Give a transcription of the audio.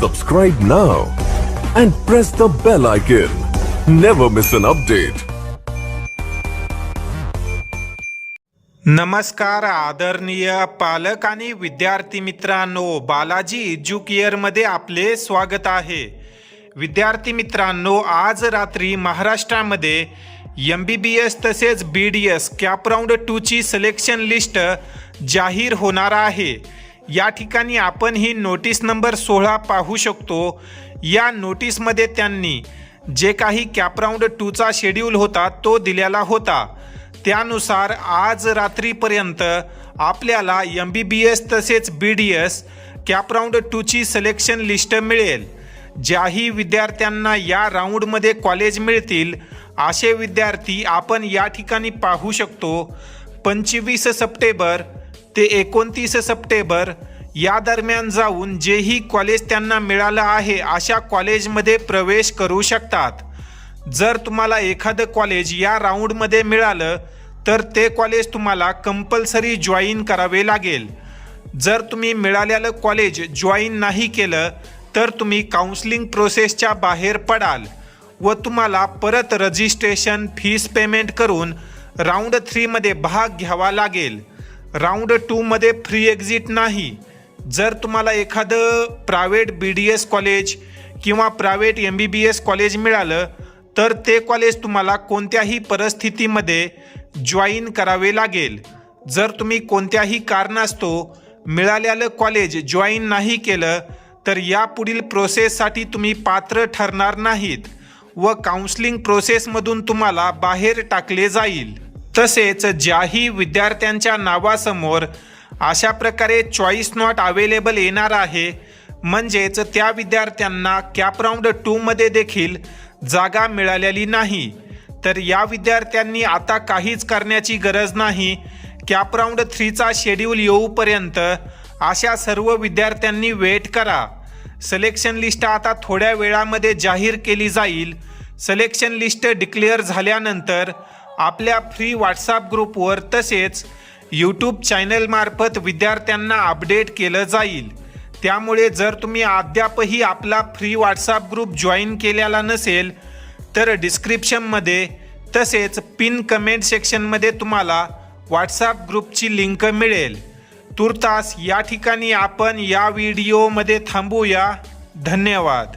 Subscribe now and press the bell icon. Never miss an update. नमस्कार आदरणीय पालक आणि विद्यार्थी मित्रांनो बालाजी एज्युकेअरमध्ये आपले स्वागत आहे विद्यार्थी मित्रांनो आज रात्री महाराष्ट्रामध्ये एम बी बी एस तसेच B D S cap round टूची selection list जाहीर होणार आहे या ठिकाणी आपण ही नोटीस नंबर सोळा पाहू शकतो. या नोटीसमध्ये त्यांनी जे काही कॅपराऊंड टूचा शेड्यूल होता तो दिलेला होता. त्यानुसार आज रात्रीपर्यंत आपल्याला एम बी बी एस तसेच B D S cap round टूची selection list मिळेल. ज्याही विद्यार्थ्यांना या राऊंडमध्ये कॉलेज मिळतील असे विद्यार्थी आपण या ठिकाणी पाहू शकतो. पंचवीस सप्टेंबर ते एकोणतीस सप्टेंबर या दरम्यान जाऊन जेही कॉलेज त्यांना मिळालं आहे अशा कॉलेजमध्ये प्रवेश करू शकतात. जर तुम्हाला एखादं कॉलेज या राऊंडमध्ये मिळालं तर ते कॉलेज तुम्हाला कंपल्सरी जॉईन करावे लागेल. जर तुम्ही मिळालेलं कॉलेज जॉईन नाही केलं तर तुम्ही काउन्सिलिंग प्रोसेसच्या बाहेर पडाल व तुम्हाला परत रजिस्ट्रेशन फीस पेमेंट करून राऊंड थ्रीमध्ये भाग घ्यावा लागेल. राऊंड टूमध्ये फ्री एक्झिट नाही. जर तुम्हाला एखादं private B D S college किंवा private M B B S college मिळालं तर ते कॉलेज तुम्हाला कोणत्याही परिस्थितीमध्ये जॉईन करावे लागेल. जर तुम्ही कोणत्याही कारणास्तव मिळालेलं कॉलेज जॉईन नाही केलं तर यापुढील प्रोसेससाठी तुम्ही पात्र ठरणार नाहीत व काउन्सिलिंग प्रोसेसमधून तुम्हाला बाहेर टाकले जाईल. तसेच ज्याही विद्यार्थ्यांच्या नावासमोर अशा प्रकारे चॉईस नॉट अवेलेबल येणार आहे म्हणजेच त्या विद्यार्थ्यांना कॅपराऊंड टूमध्ये देखील जागा मिळालेली नाही. तर या विद्यार्थ्यांनी आता काहीच करण्याची गरज नाही. कॅपराऊंड थ्रीचा शेड्यूल येऊपर्यंत अशा सर्व विद्यार्थ्यांनी वेट करा. सिलेक्शन लिस्ट आता थोड्या वेळामध्ये जाहीर केली जाईल. सिलेक्शन लिस्ट डिक्लेअर झाल्यानंतर आपल्या फ्री व्हॉट्सअप ग्रुपवर तसेच यूट्यूब चॅनलमार्फत विद्यार्थ्यांना अपडेट केलं जाईल. त्यामुळे जर तुम्ही अद्यापही आपला फ्री व्हॉट्सअप ग्रुप जॉईन केलेला नसेल तर डिस्क्रिप्शनमध्ये तसेच पिन कमेंट सेक्शनमध्ये तुम्हाला व्हॉट्सअप ग्रुपची लिंक मिळेल. तुर्तास या ठिकाणी आपण या व्हिडिओमध्ये थांबूया. धन्यवाद.